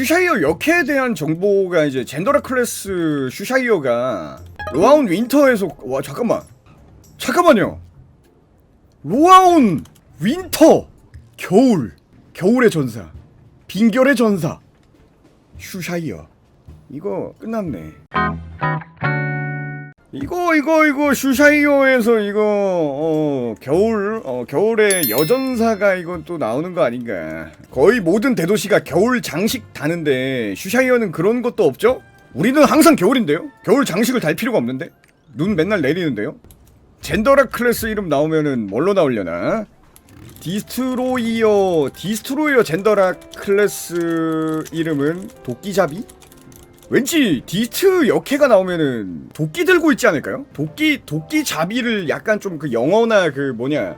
슈샤이어 역해에 대한 정보가 이제 젠더라 클래스 슈샤이어가 로아운 윈터에서 와 잠깐만. 잠깐만요. 로아운 윈터! 겨울. 겨울의 전사. 빈결의 전사. 슈샤이어. 이거 끝났네 이거 이거 이거 슈샤이어에서 이거 어 겨울 어 겨울에 여전사가 이건 또 나오는 거 아닌가 거의 모든 대도시가 겨울 장식 다는데 슈샤이어는 그런 것도 없죠? 우리는 항상 겨울인데요? 겨울 장식을 달 필요가 없는데? 눈 맨날 내리는데요? 젠더라 클래스 이름 나오면은 뭘로 나오려나? 디스트로이어 디스트로이어 젠더라 클래스 이름은 도끼잡이? 왠지 디스트 역해가 나오면은 도끼 들고 있지 않을까요? 도끼 도끼 잡이를 약간 좀 그 영어나 그 뭐냐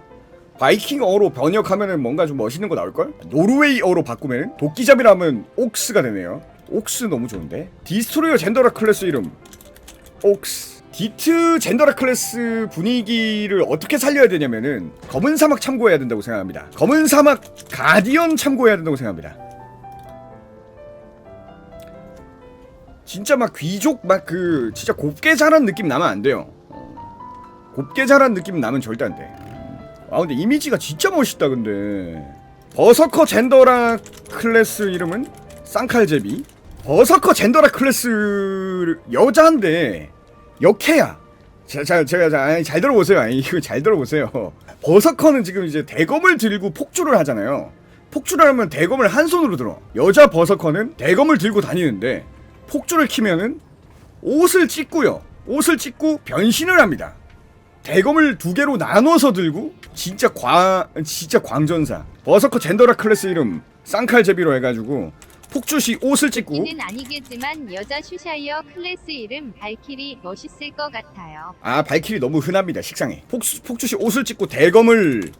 바이킹어로 번역하면은 뭔가 좀 멋있는 거 나올걸? 노르웨이어로 바꾸면은 도끼잡이라면 옥스가 되네요. 옥스 너무 좋은데? 디스트로이어 젠더라 클래스 이름 옥스 디트 젠더라 클래스 분위기를 어떻게 살려야 되냐면은 검은 사막 참고해야 된다고 생각합니다. 검은 사막 가디언 참고해야 된다고 생각합니다. 진짜 막 귀족 막 그 진짜 곱게 자란 느낌 나면 안 돼요. 어. 곱게 자란 느낌 나면 절대 안 돼. 아 근데 이미지가 진짜 멋있다 근데. 버서커 젠더라 클래스 이름은 쌍칼제비. 버서커 젠더라 클래스 여자인데 역해야. 제가 자, 아니, 잘 들어보세요. 아니, 이거 잘 들어보세요. 버서커는 지금 이제 대검을 들고 폭주를 하잖아요. 폭주를 하면 대검을 한 손으로 들어. 여자 버서커는 대검을 들고 다니는데 폭주를 키면은 옷을 찢고요. 옷을 찢고 변신을 합니다. 대검을 두 개로 나눠서 들고 진짜 과 진짜 광전사. 버서커 젠더라 클래스 이름 쌍칼제비로 해가지고 폭주시 옷을 찢고 이는 아니겠지만 여자 슈샤이어 클래스 이름 발키리 멋있을 것 같아요. 아 발키리 너무 흔합니다 식상해 폭주, 폭주시 옷을 찢고 대검을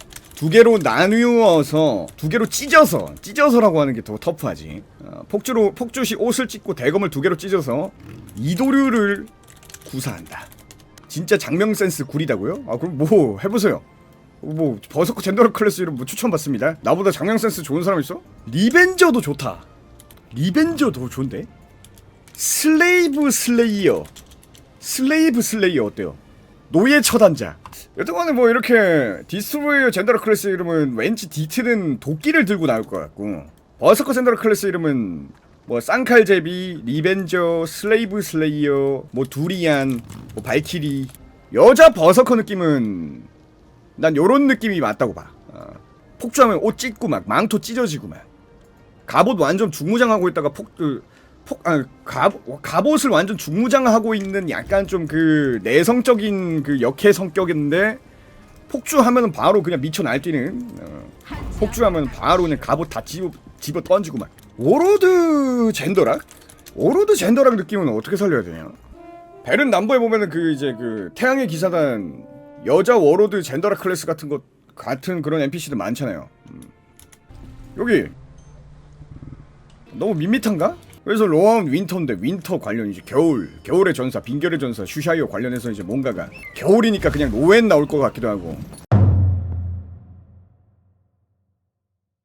두 개로 나누어서 두 개로 찢어서 찢어서라고 하는 게 더 터프하지 어, 폭주로 폭주시 옷을 찢고 대검을 두 개로 찢어서 이도류를 구사한다 진짜 장명 센스 구리다고요? 아 그럼 뭐 해보세요 뭐 버서커 젠더럴 클래스 이름 뭐 추천받습니다 나보다 장명 센스 좋은 사람 있어? 리벤저도 좋다 리벤저도 좋은데? 슬레이브 슬레이어 슬레이브 슬레이어 어때요? 노예 처단자. 여튼간에 뭐 이렇게 디스트로이어 젠더러 클래스 이름은 왠지 디트는 도끼를 들고 나올 것 같고 버서커 젠더러 클래스 이름은 뭐 쌍칼제비, 리벤저, 슬레이브 슬레이어, 뭐 두리안, 뭐 발키리 여자 버서커 느낌은 난 요런 느낌이 맞다고 봐. 어. 폭주하면 옷 찢고 막 망토 찢어지고 막 갑옷 완전 중무장하고 있다가 폭, 그, 폭, 아, 갑, 갑옷을 완전 중무장하고 있는 약간 좀 그 내성적인 그 역해 성격인데 폭주하면은 바로 그냥 미쳐 날뛰는 어, 폭주하면 바로 그냥 갑옷 다 집어, 집어 던지고 막 오로드 젠더락? 오로드 젠더락 느낌은 어떻게 살려야 되냐? 베른 남부에 보면은 그 이제 그 태양의 기사단 여자 워로드 젠더락 클래스 같은 것 같은 그런 NPC들 많잖아요. 음. 여기 너무 밋밋한가? 그래서 로아운 윈터인데 윈터 관련 이제 겨울 겨울의 전사 빈결의 전사 슈샤이어 관련해서 이제 뭔가가 겨울이니까 그냥 노엔 나올 것 같기도 하고